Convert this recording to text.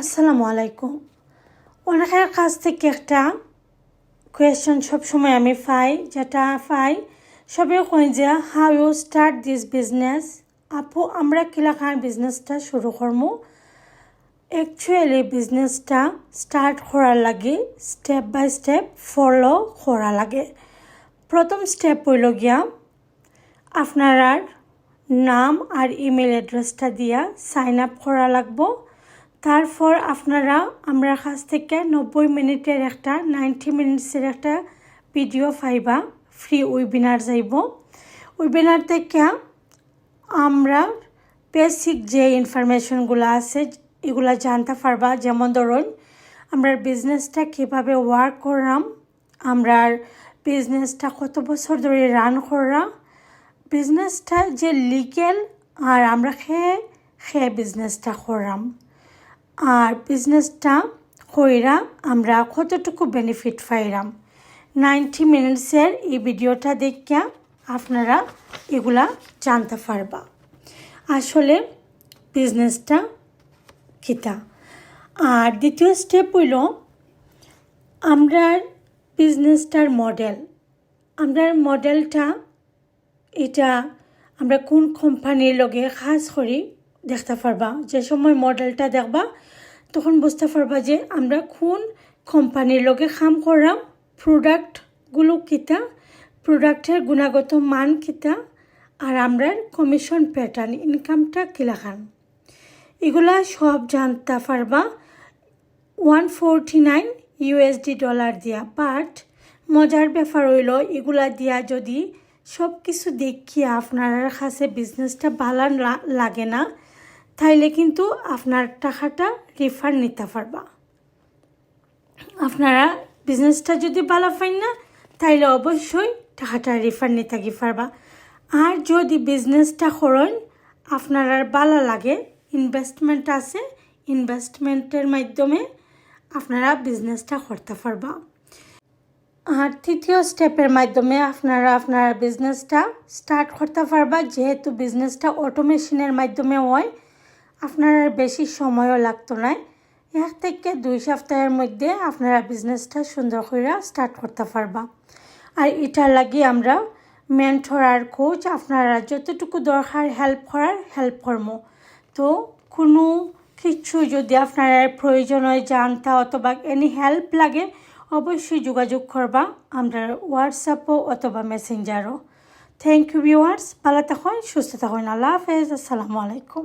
আসসালামু আলাইকুম। অনেকের কাছ থেকে একটা কোয়েশ্চেন সবসময় আমি পাই, যেটা পাই সবে কই যে how you start this business আপু, আমরা কিলাখান বিজনেসটা শুরু করব অ্যাকচুয়ালি বিজনেসটা স্টার্ট করার লাগে স্টেপ বাই স্টেপ ফলো করা লাগে। প্রথম স্টেপ হইল গিয়া, আপনার নাম আর ইমেল অ্যাড্রেসটা দিয়া সাইন আপ করা লাগবো। তারপর আপনারা, আমরা কাছ থেকে নব্বই মিনিটের একটা, নাইনটি মিনিটসের একটা ভিডিও ফাইবা ফ্রি ওয়েবিনার যাইব। ওয়েবিনার থেকে আমরা বেসিক যে ইনফরমেশনগুলো আছে, এগুলা জানতে পারবা। যেমন ধরুন, আমরা বিজনেসটা কীভাবে ওয়ার্ক করলাম আমরার বিজনেসটা কত বছর ধরে রান করলাম বিজনেসটা যে লিগেল আর আমরা খেয়ে খেয়ে বিজনেসটা করলাম। আর বিজনেসটা কইরা আমরা কতটুকু বেনিফিট পাইলাম নাইনটি মিনিটসের এই ভিডিওটা দেখিয়া আপনারা এগুলা জানতে পারবা। আসলে বিজনেসটা কিতা? আর দ্বিতীয় স্টেপ হইল, আমরা বিজনেসটার মডেল আমরার মডেলটা এটা আমরা কোন কোম্পানির লগে কাজ করি? দেখতে পারবা। যে সময় মডেলটা দেখবা, তখন বুঝতে পারবা যে আমরা কোন কোম্পানির লগে কাম করাম প্রোডাক্টগুলো কিতা প্রোডাক্টের গুণাগত মান কিতা, আর আমরা কমিশন প্যাটার্ন ইনকামটা কিলাখান। এগুলা সব জানতে পারবা। One forty nine USD dollar দিয়া। বাট মজার ব্যাপার হইল, এগুলা দিয়া যদি সব কিছু দেখিয়া আপনার কাছে বিজনেসটা ভালো লাগে না তাইলে কিন্তু আপনার টাকাটা রিফান্ড নিতে পারবা। আপনারা বিজনেসটা যদি ভালো পাই না, তাইলে অবশ্যই টাকাটা রিফান্ড নিতে কি পারবা। আর যদি বিজনেসটা করেন, আপনার আর ভালো লাগে ইনভেস্টমেন্ট আছে ইনভেস্টমেন্টের মাধ্যমে আপনারা বিজনেসটা করতে পারবা। আর তৃতীয় স্টেপের মাধ্যমে আপনারা আপনার বিজনেসটা স্টার্ট করতে পারবা, যেহেতু বিজনেসটা অটোমেশনের মাধ্যমে হয় আপনার বেশি সময়ও লাগতো না। এক থেকে দুই সপ্তাহের মধ্যে আপনারা বিজনেসটা সুন্দর করে স্টার্ট করতে পারবা। আর এটার লাগি আমরা মেন্টর আর কোচ আপনারা যতটুকু দরকার হেল্প করার হেল্প করব তো কোনো কিছু যদি আপনার প্রয়োজন হয়, জানতা অথবা এনি হেল্প লাগে, অবশ্যই যোগাযোগ করবা আমরা হোয়াটসঅ্যাপও অথবা মেসেঞ্জারও থ্যাংক ইউ ভিউয়ার্স ভালো থাকুন, সুস্থ থাকুন, আল্লাহ হাফেজ, আসসালামু আলাইকুম।